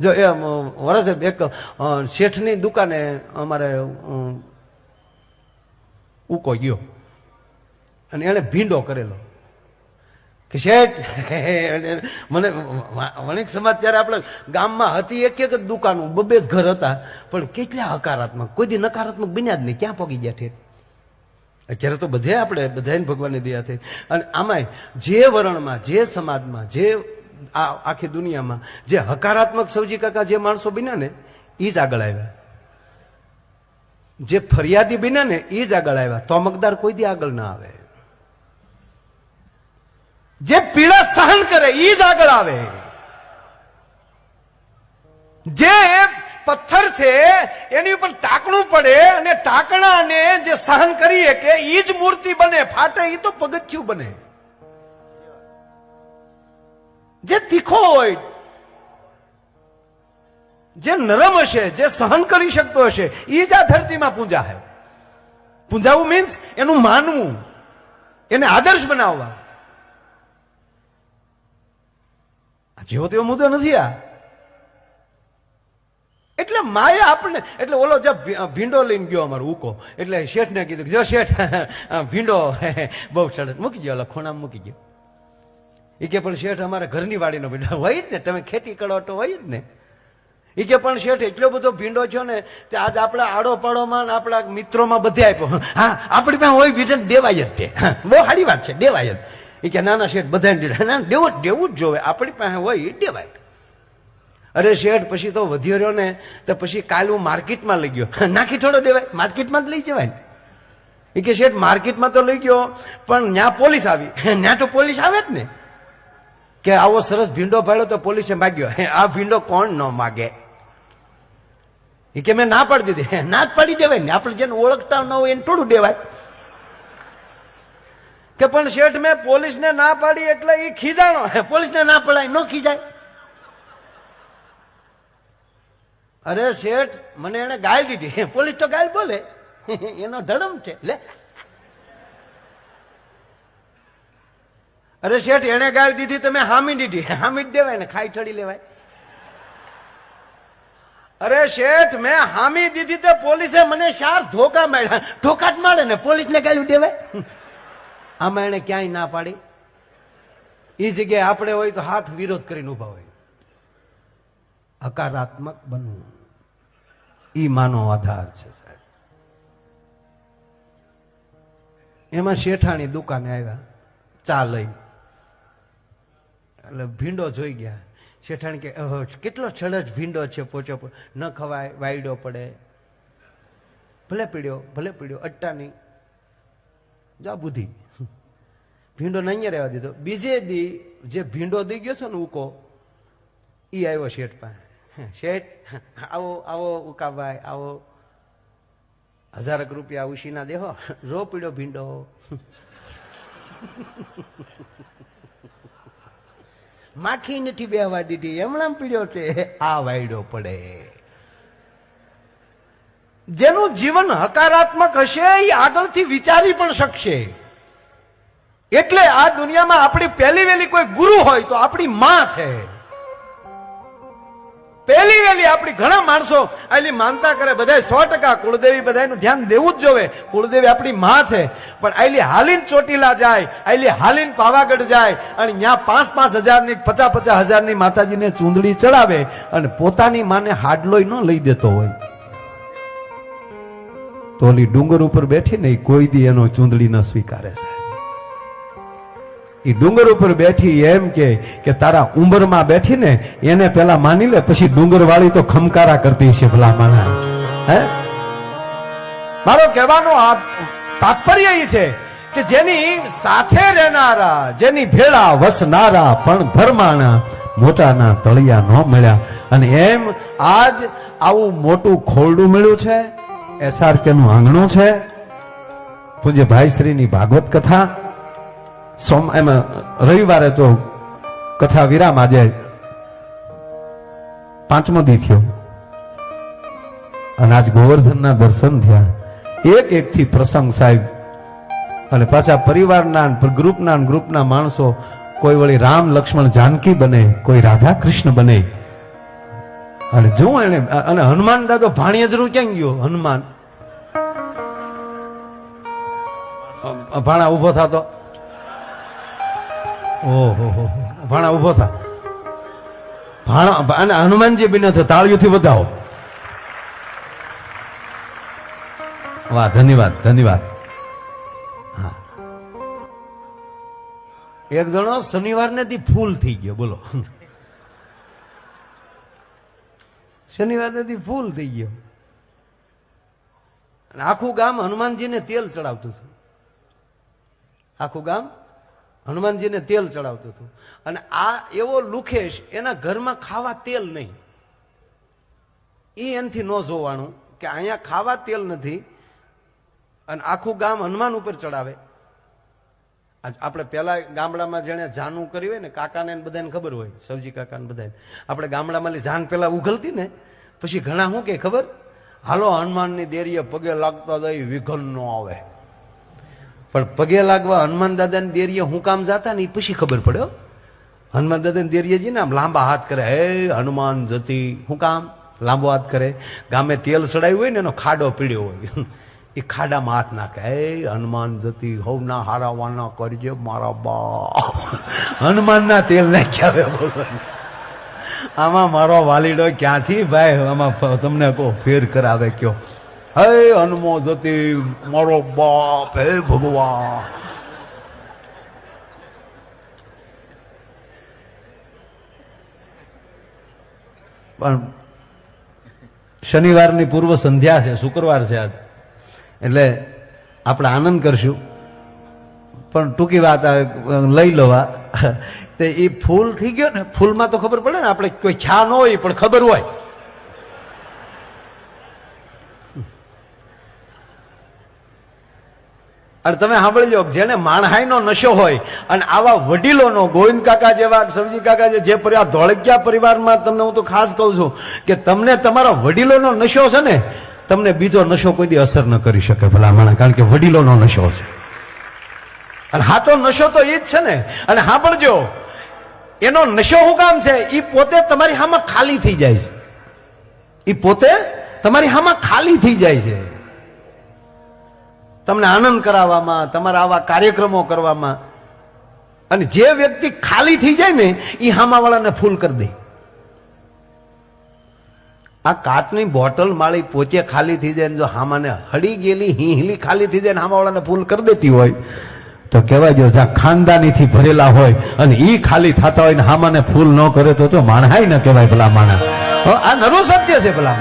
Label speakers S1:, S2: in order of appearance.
S1: જો એ વરસે એક શેઠની દુકાને અમારે ઉકો ગયો. અને એણે ભીંડો કરેલો. કે શેઠ, મને, વણિક સમાજ ત્યારે આપણે ગામમાં હતી એક એક જ દુકાનો, બબે જ ઘર હતા. પણ કેટલા હકારાત્મક. કોઈ દી નકારાત્મક બન્યા જ નહીં. ક્યાં પગી ગયા ઠેઠ? અત્યારે તો બધે આપણે બધાને ભગવાનની દયા થઈ. અને આમાંય જે વરણમાં, જે સમાજમાં, જે આ આખી દુનિયામાં જે હકારાત્મક સૌજી કાકા જે માણસો બન્યા ને એ જ આગળ આવ્યા. જે ફરિયાદી બન્યા ને એ જ આગળ આવ્યા. તોમકદાર કોઈ દી આગળ ના આવે. જે પીડા સહન કરે એ જ આગળ આવે. જે પથ્થર છે, એની ઉપર ટાંકણું પડે અને ટાંકણાને જે સહન કરીએ કે એ જ મૂર્તિ બને, ફાટે એ તો પગથિયું બને. જે તીખો હોય, જે નરમ હશે, જે સહન કરી શકતો હશે એ જ આ ધરતીમાં પૂજા હે. પૂંજાવું મીન્સ એનું માનવું, એને આદર્શ બનાવવા. જેવો તેવો મુદ્દો નથી આ. એટલે માયા આપણને એટલે ઓલો જે ભીંડો લઈને ગયો અમારો ઉકો, એટલે શેઠને કીધું જો શેઠ ભીંડો, બહુ સરસ, મૂકી ગયો ઓલા મૂકી ગયો એ કે પણ શેઠ અમારે ઘરની વાડીનો ભીંડો. હોય જ ને, તમે ખેતી કરો તો હોય જ ને. એ કે પણ શેઠ એટલો બધો ભીંડો છો ને, તે આજ આપણા આડો પાડોમાં આપણા મિત્રોમાં બધે આપ્યો. હા, આપણી પાસે હોય ભીજન દેવાય જ છે બહુ સારી વાત છે, દેવાય જ. એ કે નાના શેઠ બધાને ના દેવું દેવું જ જોવે. આપણી પાસે હોય એ દેવાય. અરે શેઠ, પછી તો વધ્યો રહ્યો ને, તો પછી કાલ હું માર્કેટમાં લઈ ગયો. નાખી થોડો દેવાય. માર્કેટમાં જ લઈ જવાય ને. એ કે શેઠ, માર્કેટમાં તો લઈ ગયો, પણ ત્યાં પોલીસ આવી. ત્યાં તો પોલીસ આવે જ ને. કે આવો સરસ ભીંડો પાડ્યો તો પોલીસે માગ્યો. આ ભીંડો કોણ ન માગે? એ કે મેં ના પાડી દીધી. ના જ પાડી દેવાય ને. આપણે જેને ઓળખતા ન હોય એને થોડું દેવાય. કે પણ શેઠ, મેં પોલીસને ના પાડી એટલે એ ખીજાણો. પોલીસને ના પડાય, ન ખીજાય. અરે શેઠ, મને એને ગાય દીધી. પોલીસ તો ગાય બોલે. એનો ધર્મ છે. લે. અરે શેઠ, એને ગાળ દીધી, તમે હામી દીધી. હામી જ દેવાય ને, ખાઈ ઠળી લેવાય. અરે શેઠ, મેં હામી દીધી તો પોલીસે મને શાર ધોકા માર્યા. ધોકા જ મારે ને, પોલીસને ગાયું દેવાય. આમાં એને ક્યાંય ના પાડી. એ જગ્યાએ આપણે હોય તો હાથ વિરોધ કરીને ઊભા હોય. હકારાત્મક બનવું. ઈ માનો આધાર છે, સાહેબ. એમાં શેઠાણી દુકાને આવ્યા, ચા લઈને. એટલે ભીંડો જોઈ ગયા. શેઠાણ કે કેટલો સરસ ભીંડો છે, પોચો ન ખવાય, વાયડો પડે. ભલે પીડ્યો ભલે પીડ્યો, અટ્ટા નહીં. જા બુદ્ધિ. ભીંડો ને અહીંયા રહેવા દીધો. બીજે દી જે ભીંડો દઈ ગયો છે ને ઉકો એ આવ્યો શેઠ પાસે. શેઠ, આવો આવો ઉકાભાઈ, આવો. હજારક રૂપિયા ઉશીના દેહો. રો પીડ્યો ભીંડો. માખી નથી બેહવા દીધી. એમણામ પીડ્યો છે. આ વાયડો પડે. જેનું જીવન હકારાત્મક હશે એ આગળથી વિચારી પણ શકશે. એટલે આ દુનિયામાં આપણી પહેલી વહેલી કોઈ ગુરુ હોય તો આપણી માં છે. પહેલી આપણી ઘણા માણસો આલી માનતા કરે બધા સો ટકા કુળદેવી બધાનું ધ્યાન દેવું જ જોવે. કુળદેવી આપણી માં છે, પણ આલી હાલીન ચોટીલા જાય આલી હાલીન પાવાગઢ જાય, અને ત્યાં પાંચ પાંચ હજારની પચાસ પચાસ હજારની માતાજીને ચૂંદડી ચડાવે અને પોતાની માને હાડલોય ન લઈ દેતો હોય. તો ઓલી ડુંગર ઉપર બેઠી નહીં કોઈ દી એનો ચૂંદડી ન સ્વીકારે છે એ ડુંગર ઉપર બેઠી એમ કે કે તારા ઉંબરમાં બેઠી ને એને પેલા માની લે, પછી ડુંગર વાળી તો ખમકારા કરતી છે ભલા હે? મારો કહેવાનો તાત્પર્ય એ છે કે જેની સાથે રહેનારા, જેની ભેળા વસનારા પણ ભરમાણા મોટાના તળિયા ન મળ્યા. અને એમ આજ આવું મોટું ખોરડું મળ્યું છે એસઆરકે નું આંગણું છે. પૂજ્ય ભાઈશ્રીની ભાગવત કથા સોમ એમાં, રવિવારે તો કથા વિરામ આજે પાંચમો દી થયો. અને આજ ગોવર્ધનના દર્શન થયા. એક એક થી પ્રસંગ સાહેબ, અને પાછા પરિવારના ગ્રુપના ગ્રુપના માણસો, કોઈ વળી રામ લક્ષ્મણ જાનકી બને, કોઈ રાધા કૃષ્ણ બને. અને જો એને, અને હનુમાન દાદો ભાણિયજરું ક્યાં ગયો? હનુમાન. ભાણા ઊભો થતો. ઓહો. ભાણા ઊભો થા. ભાણા, અને હનુમાનજી બિને થયો તાળીઓથી બતાવો વાહ, ધન્યવાદ ધન્યવાદ. હા. એક જણો શનિવારને થી ફૂલ થઈ ગયો, બોલો. શનિવારને થી ફૂલ થઈ ગયો. આખું ગામ હનુમાનજીને તેલ ચડાવતું હતું. આખું ગામ હનુમાનજીને તેલ ચડાવતું હતું. અને આ એવો લુખેશ, એના ઘરમાં ખાવા તેલ નહીં. એ એનથી ન જોવાનું કે અહીંયા ખાવા તેલ નથી અને આખું ગામ હનુમાન ઉપર ચડાવે. આપણે પેલા ગામડામાં જેને જાનું કર્યું હોય ને, કાકાને બધાને ખબર હોય સબજી કાકાને બધાને. આપણે ગામડામાં જાન પેલા ઉઘલતી ને, પછી ઘણા શું કે ખબર? હાલો હનુમાનની દેરીએ પગે લાગતા જાય, વિઘન નો આવે. પણ પગે લાગવા હનુમાન દાદાને દેરીએ હું કામ જાતા ને એ પછી ખબર પડ્યો હનુમાન દાદાની દેરીએ જઈને આમ લાંબા હાથ કરે, હે હનુમાન જતી, હું કામ? લાંબો હાથ કરે. ગામે તેલ ચડાવ્યું હોય ને એનો ખાડો પીડ્યો હોય. એ ખાડામાં હાથ નાખે, હે હનુમાન જતી, હવના હારાવાના કરજે મારા બા હનુમાનના તેલ નાખ્યા આવે બોલો આમાં મારો વાલીડો ક્યાંથી ભાઈ? આમાં તમને કહો ફેર કરાવે કયો? હે હનુમો જતી, મારો બાપ, હે ભગવાન. પણ શનિવારની પૂર્વ સંધ્યા છે, શુક્રવાર છે આજ. એટલે આપણે આનંદ કરશું. પણ ટૂંકી વાત લઈ લવા. તે એ ફૂલ થઈ ગયો ને, ફૂલમાં તો ખબર પડે ને, આપણે કોઈ છા ન હોય, પણ ખબર હોય. અને તમે સાંભળી લો જેને માણહાઈનો નશો હોય અને આવા વડીલોનો, ગોવિંદ કાકા જેવા સમજી કાકા જે પરિવાર, ધોળકિયા પરિવારમાં તમને હું તો ખાસ કહું છું કે તમને તમારા વડીલોનો નશો છે ને, તમને બીજો નશો કોઈ દી અસર ન કરી શકે ભલામણા, કારણ કે વડીલોનો નશો છે. અને હા તો નશો તો એ જ છે ને, અને સાંભળજો, એનો નશો શું કામ છે? એ પોતે તમારી હામાં ખાલી થઈ જાય છે. એ પોતે તમારી હામાં ખાલી થઈ જાય છે. તમને આનંદ કરાવવામાં, તમારા આવા કાર્યક્રમો કરવામાં. અને જે વ્યક્તિ ખાલી થઈ જાય ને, એ હામાવાળાને ફૂલ કરી દે. આ કાચની બોટલ માળી પોચે ખાલી થઈ જાય ને જો હામાને હળી ગયેલી, હિંહલી ખાલી થઈ જાય ને હામાવાળાને ફૂલ કરી દેતી હોય, તો કહેવાય જો જ્યાં ખાનદાનીથી ભરેલા હોય અને એ ખાલી થતા હોય ને હામાને ફૂલ ન કરે તો તો માણહાય ન કહેવાય ભલા માણા આ નરું સત્ય છે ભલા